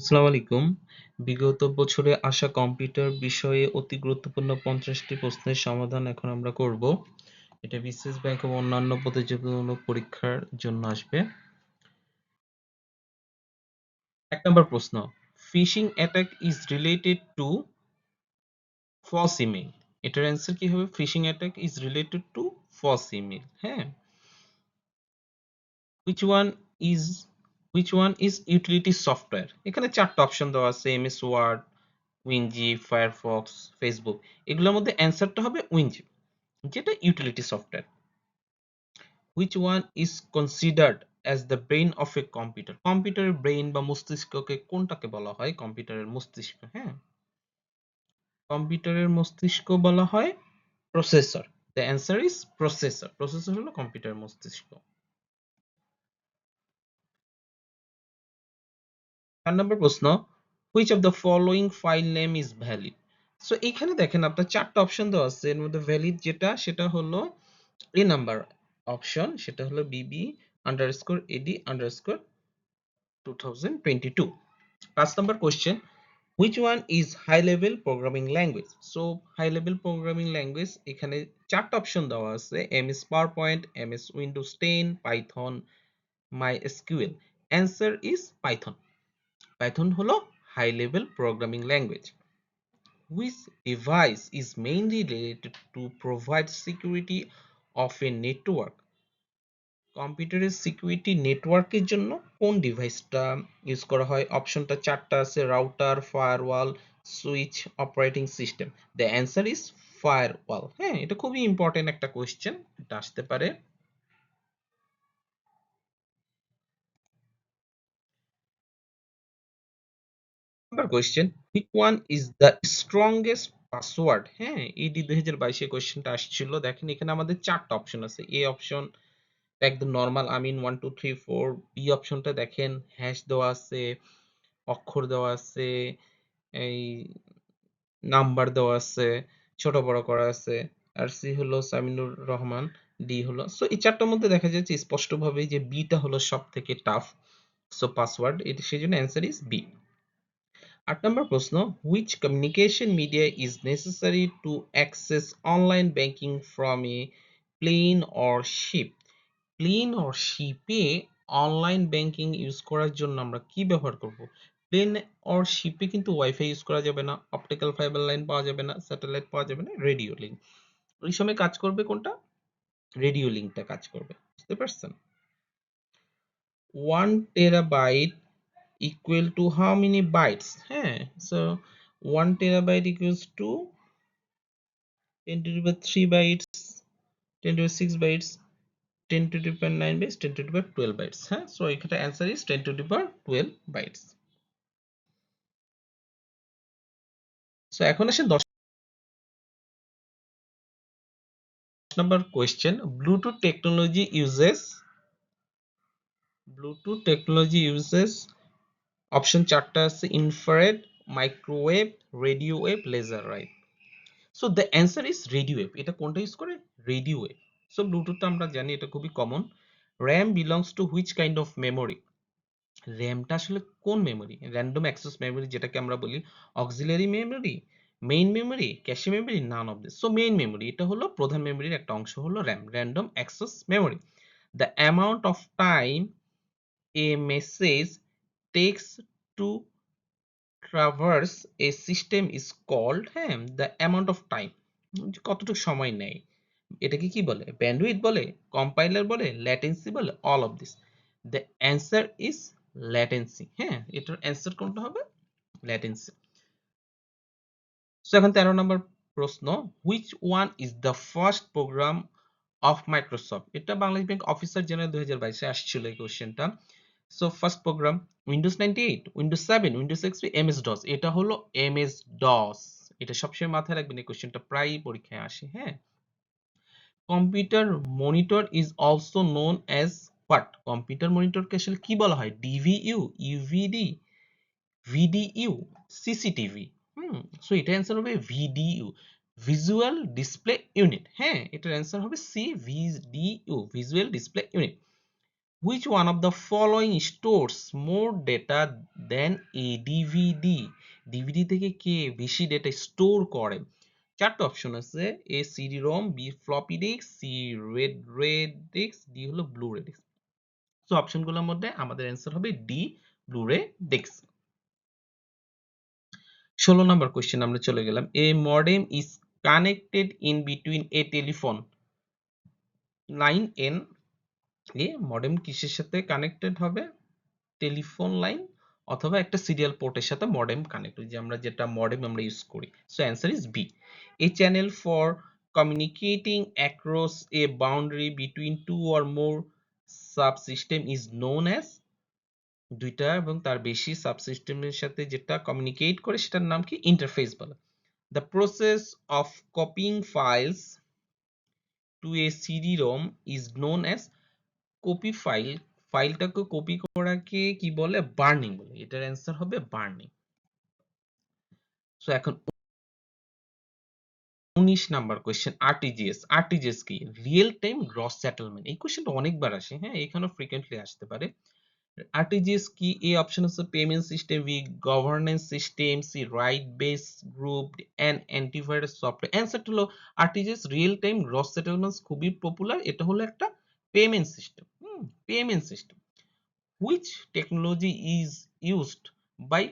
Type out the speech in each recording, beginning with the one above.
আসসালামু আলাইকুম। বিগত বছরে আসা কম্পিউটার বিষয়ে অতি গুরুত্বপূর্ণ পঞ্চাশটি প্রশ্নের সমাধান এখন আমরা করব। এটা বিসিএস ব্যাংক এবং অন্যান্য প্রতিযোগিতামূলক পরীক্ষার জন্য আসবে। এক নম্বর প্রশ্ন phishing attack is related to false email এটার অ্যান্সার কি হবে? Phishing attack is related to false email হ্যাঁ। Which one is which one is utility software? এখানে চারটা অপশন দেওয়া আছে MS Word WinZip Firefox Facebook এগুলোর মধ্যে অ্যান্সারটা হবে উইনজি যেটা utility software which one is considered as the brain of a computer? কম্পিউটারের ব্রেইন বা মস্তিষ্ককে কোনটাকে বলা হয়? কম্পিউটারের মস্তিষ্ক হ্যাঁ? কম্পিউটারের মস্তিষ্ক বলা হয় processor the answer is processor processor হলো কম্পিউটারের মস্তিষ্ক। চার নম্বর প্রশ্ন which of the following file name is valid so এখানে দেখেন আপনার চারটা অপশন দেওয়া আছে। এর মধ্যে ভ্যালিড যেটা, সেটা হলো এ নাম্বার অপশন সেটা হলো B B underscore E D underscore two two পাঁচ নম্বর question which one is high level programming language so high level programming language এখানে চারটা অপশন দেওয়া আছে। Paint M S Windows ten Python my SQL answer is Python হলো high level programming language which device is mainly related to provide security of a network. কম্পিউটারের security নেটওয়ার্কের জন্য কোন ডিভাইসটা ইউজ করা হয়? অপশনটা চারটা আছে router firewall switch operating system the answer is firewall হ্যাঁ এটা খুবই ইম্পর্টেন্ট একটা কোয়েশ্চেন এটা আসতে পারে। Number question which one is the strongest password হ্যাঁ ইডি দুই হাজার বাইশে কোয়েশ্চেনটা আসছিল। দেখেন, এখানে আমাদের চারটা অপশন আছে। এ অপশন একদম normal Amin one two three four B অপশনটা দেখেন হ্যাশ দেওয়া আছে, অক্ষর দেওয়া আছে, এই নাম্বার দেওয়া আছে, ছোট বড় করা আছে। আর সি হলো সামিনুর রহমান ডি হলো। সো এই চারটার মধ্যে দেখা যাচ্ছে স্পষ্টভাবে যে বিটা হলো সব থেকে টাফ সো পাসওয়ার্ড এটি সেই জন্য অ্যান্সার ইজ বি আট নম্বর প্রশ্ন which communication media is necessary to access online banking from a plane or ship plane or শিপে অনলাইন ব্যাংকিং ইউজ করার জন্য আমরা কি ব্যবহার করব? প্লেন অর শিপে কিন্তু ওয়াইফাই ইউজ করা যাবে না অপটিক্যাল ফাইবার লাইন পাওয়া যাবে না স্যাটেলাইট পাওয়া যাবে না রেডিও লিঙ্ক ওই সময় কাজ করবে কোনটা? রেডিও লিঙ্কটা কাজ করবে, বুঝতে পারছেন? One terabyte equal to how many bytes হ্যাঁ so 1 terabyte equals to 10 to the power 3 bytes 10 to the power 6 bytes 10 to the power 9 bytes 10 to the power 12 bytes হ্যাঁ so এখানে answer is 10 to the power 12 bytes so এখন আসে 10 number question bluetooth technology uses bluetooth technology uses option চারটা আছে infrared microwave radio wave laser right so the answer is radio wave এটা কোনটা use করে? Radio wave so ব্লুটুথটা আমরা জানি এটা খুবই common RAM belongs to which kind of memory র্যামটা আসলে কোন মেমোরি র্যান্ডম অ্যাক্সেস মেমোরি যেটাকে আমরা বলি auxiliary memory main memory cache memory none of this so main memory এটা হলো প্রধান মেমোরির একটা অংশ হলো RAM random access memory the amount of time a message takes to traverse a system is called হ্যাঁ the amount of time. কতটুকু সময় নেয়? এটাকে কি বলে? ব্যান্ডউইথ বলে? কম্পাইলার বলে? ল্যাটেন্সি বলে? All of this the answer is latency হ্যাঁ এটার অ্যান্সার কোনটা হবে? ল্যাটেন্সি সো এখন তেরো নম্বর প্রশ্ন which one is the first program of Microsoft এটা বাংলাদেশ ব্যাংক অফিসার জেনারেল দুই হাজার বাইশে আসছিল এই কোশ্চেনটা so first program Windows ninety eight Windows seven Windows XP MS DOS এটা হলো এমএস ডস এটা সবসময় মাথায় রাখবেন, এই কোশ্চেনটা প্রায়ই পরীক্ষায় আসে হ্যাঁ? Computer monitor is also known as what computer মনিটরকে আসলে কি বলা হয়? DVU UVD VDU CCTV hmm so এটা অ্যান্সার হবে ভিডিইউ ভিজুয়াল ডিসপ্লে ইউনিট হ্যাঁ? এটার অ্যান্সার হবে C VDU visual display unit which one of the following stores more data than a DVD DVD থেকে কে বেশি ডেটা স্টোর করে? চারটা অপশন আছে A CD ROM B floppy disk C red red disk D হলো blue ray disk so অপশনগুলোর মধ্যে আমাদের অ্যান্সার হবে ডি ব্লু রে ডিস্ক ষোলো নম্বর কোয়েশ্চেন আমরা চলে গেলাম। A modem is connected in between a telephone line and a modem কিসের সাথে কানেক্টেড হবে? টেলিফোন লাইন অথবা একটা সিরিয়াল পোর্টের সাথে মডেম কানেক্ট যে আমরা যেটা মডেম আমরা ইউজ করি। So answer is B a channel for communicating across a boundary between two or more subsystem is known as দুইটা এবং তার বেশি সাবসিস্টেমের সাথে যেটা কমিউনিকেট করে সেটার নাম কি? ইন্টারফেস বলে। The process of copying files to a CD ROM is known as copy file ফাইলটাকে copy করাকে কি বলে? বার্নিং বলে। এটার অ্যান্সার হবে বার্নিং সো এখন উনিশ নাম্বার কোয়েশ্চেন আরটিজিএস আরটিজিএস কি? রিয়েল টাইম গ্রস সেটেলমেন্ট এই কোয়েশ্চেনটা অনেকবার আসে হ্যাঁ? এখানেও ফ্রিকোয়েন্টলি আসতে পারে। আরটিজিএস কি? এ অপশন আছে payment system B governance system C right base group and antivirus software answer হলো RTGS real time gross settlements খুবই পপুলার এটা হলো একটা payment system hmm payment system which technology is used by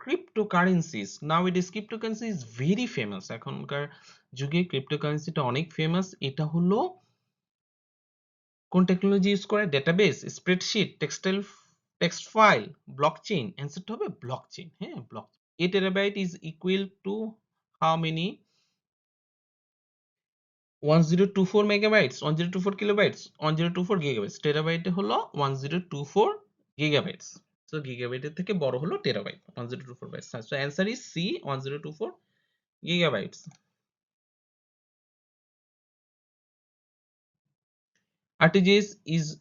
cryptocurrencies nowadays cryptocurrency is very famous এখনকার যুগে ক্রিপ্টোকারেন্সিটা অনেক famous এটা হলো কোন টেকনোলজি ইউজ করে? Database spreadsheet textile text file blockchain অ্যান্সারটা হবে ব্লকচেইন হ্যাঁ block a terabyte is equal to how many 1024 megabytes 1024 kilobytes 1024 gigabytes টেরাবাইটে হলো 1024 গিগাবাইটস সো গিগাবাইটের থেকে বড় হলো terabyte 1024 bytes so answer is C 1024 gigabytes RTGS is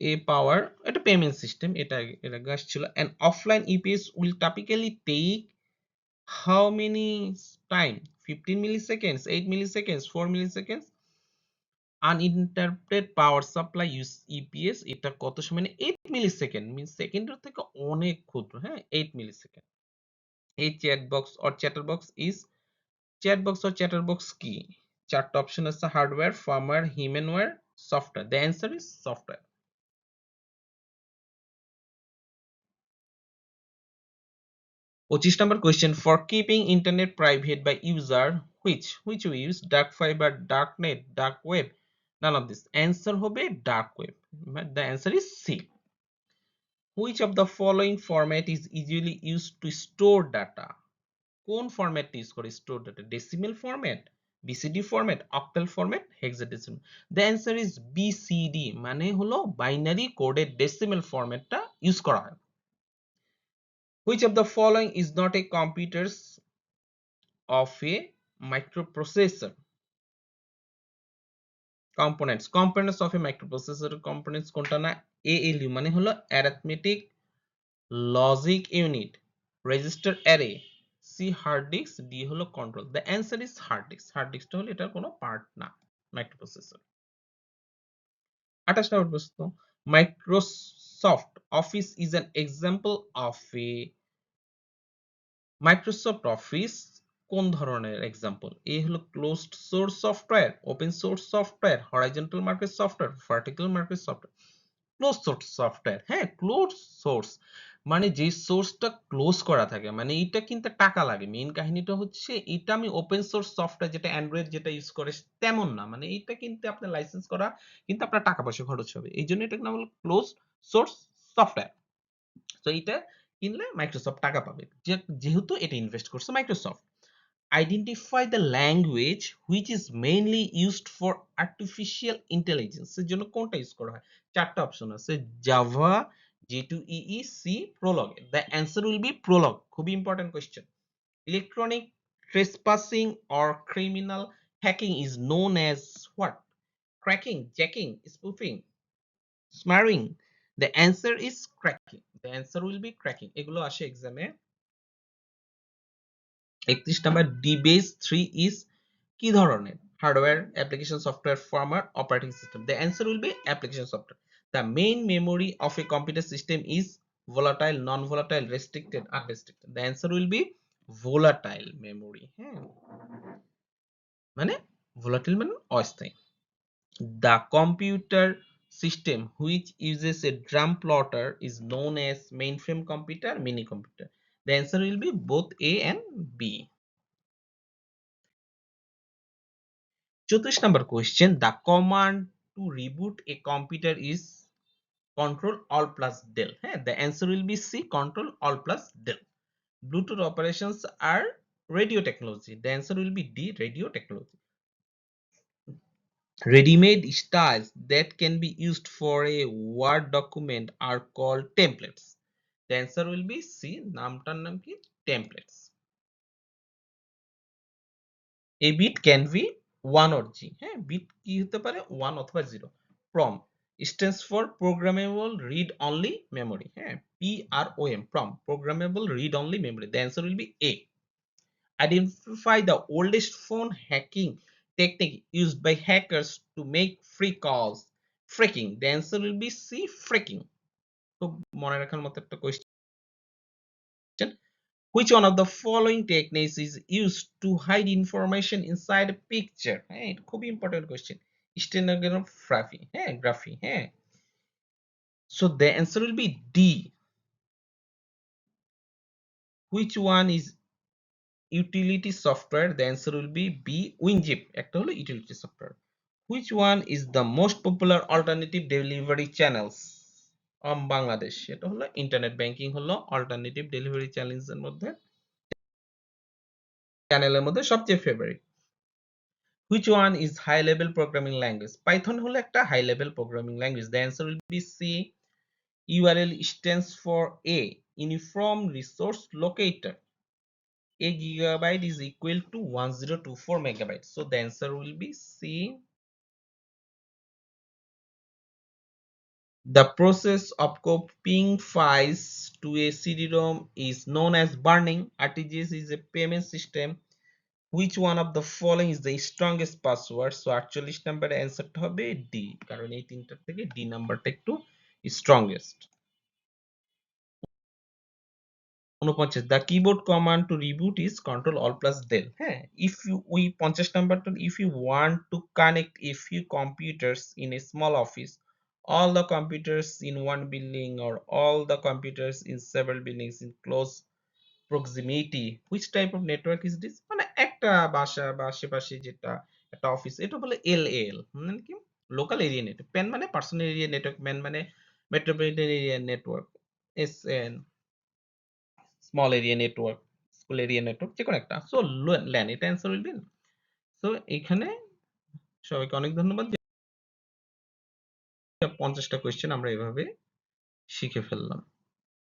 a power, এটা payment system, এটা এটা গাছ ছিল an offline EPS will typically take how many time 15 milliseconds 8 milliseconds 4 milliseconds. Uninterrupted power supply use EPS এটা কত সময়? 8 মিলিসেকেন্ড মিন সেকেন্ডের থেকে অনেক ক্ষুদ্র হ্যাঁ? 8 মিলিসেকেন্ড এই chat box or chatter box is chat box or chatter box কি? চারটা অপশন আছে hardware firmware humanware software the answer is software পঁচিশ number question for keeping internet private by user which which we use dark fiber dark net dark web none of this. Answer হবে dark web. The answer is c. Which of the following format is usually used to store data? কোন format use করে store data decimal format BCD format octal format hexadecimal the answer is BCD মানে হলো binary কোডের decimal ফরম্যাটটা use করা হয়। Which of the following is not a computers of a microprocessor components components of a microprocessor components কোনটা ALU মানে হলো arithmetic logic unit register array C hard disk D হলো control the answer is hard disk hard disk টা হলো এটার কোনো part না microprocessor 28 নম্বর প্রশ্ন Microsoft Office is an example of a Microsoft Office কোন ধরনের এক্সাম্পল এ হলো closed source software open source software horizontal market software vertical market software close source software হ্যাঁ ক্লোজ সোর্স মানে যে সোর্সটা ক্লোজ করা থাকে মানে এটা কিন্তু টাকা লাগে। মেইন কাহিনীটা হচ্ছে এটা আমি ওপেন সোর্স সফটওয়্যার যেটা অ্যান্ড্রয়েড যেটা ইউজ করে, তেমন না। মানে এটা কিন্তু আপনার লাইসেন্স করা, কিন্তু আপনার টাকা পয়সা খরচ হবে। এই জন্য এটার নাম হলো ক্লোজ সোর্স সফটওয়্যার তো এটা কিনলে মাইক্রোসফট টাকা পাবে যেহেতু এটা ইনভেস্ট করছে Microsoft identify the language which is mainly used for artificial intelligence এর জন্য কোনটা ইউজ করা হয় চারটা অপশন আছে Java j2ee c prolog the answer will be prolog খুবই important question electronic trespassing or criminal hacking is known as what cracking jacking spoofing smearing the answer is cracking the answer will be cracking এগুলো আসে এক্সামে একত্রিশ number ডিবেস three is কি ধরনের hardware application software firmware operating system the answer will be application software the main memory of a computer system is volatile non-volatile restricted unrestricted the answer will be volatile memory হ্যাঁ মানে volatile মানে অস্থায়ী the computer system which uses a drum plotter is known as mainframe computer mini computer. The answer will be both a and b. Fourth number question. The command to reboot a computer is control all plus del. Hey, the answer will be c control all plus del. Bluetooth operations are radio technology. The answer will be d radio technology. ready-made styles that can be used for a word document are called templates the answer will be c নামটার নাম কি templates a bit can be 1 or 0 হ্যাঁ bit কি হতে পারে 1 অথবা 0 prom stands for programmable read only memory হ্যাঁ PROM prom programmable read only memory the answer will be A identify the oldest phone hacking technique used by hackers to make free calls freaking the answer will be C freaking তো মনে রাখার মতো একটা question which one of the following techniques is used to hide information inside a picture হ্যাঁ এটা খুবই important question stenography হ্যাঁ গ্রাফি হ্যাঁ so the answer will be D which one is utility software the answer will be B WinZip একটা হলো utility software which one is the most popular alternative delivery channels of Bangladesh এটা হলো internet banking হলো alternative delivery চ্যানেলসের মধ্যে চ্যানেলের মধ্যে সবচেয়ে favourite which one is high level programming language python হলো একটা high level programming language the answer will be c url stands for a uniform resource locator a gigabyte is equal to 1024 megabytes so the answer will be c the process of copying files to a cd-rom is known as burning rtgs is a payment system which one of the following is the strongest password so 48 number অ্যান্সারটা হবে D কারণ এই তিনটার থেকে D নাম্বারটা একটু strongest 49 the keyboard command to reboot is control alt plus del হ্যাঁ if you we 50 নাম্বারটা if you want to connect a few computers in a small office all the computers in one building or all the computers in several buildings in close proximity which type of network is this মানে একটা বাসা বা আশেপাশে যেটা একটা office এটা বলে LL মানে কি লোকাল এরিয়া নেটওয়ার্ক পেন মানে পার্সোনাল এরিয়া নেটওয়ার্ক ম্যান মানে metropolitan area network S N small area network school area network যে কোনো একটা সো ল্যান এটা অ্যান্সার উইল বি সো এখানে সবাইকে অনেক ধন্যবাদ। পঞ্চাশটা কোয়েশ্চেন আমরা এভাবে শিখে ফেললাম।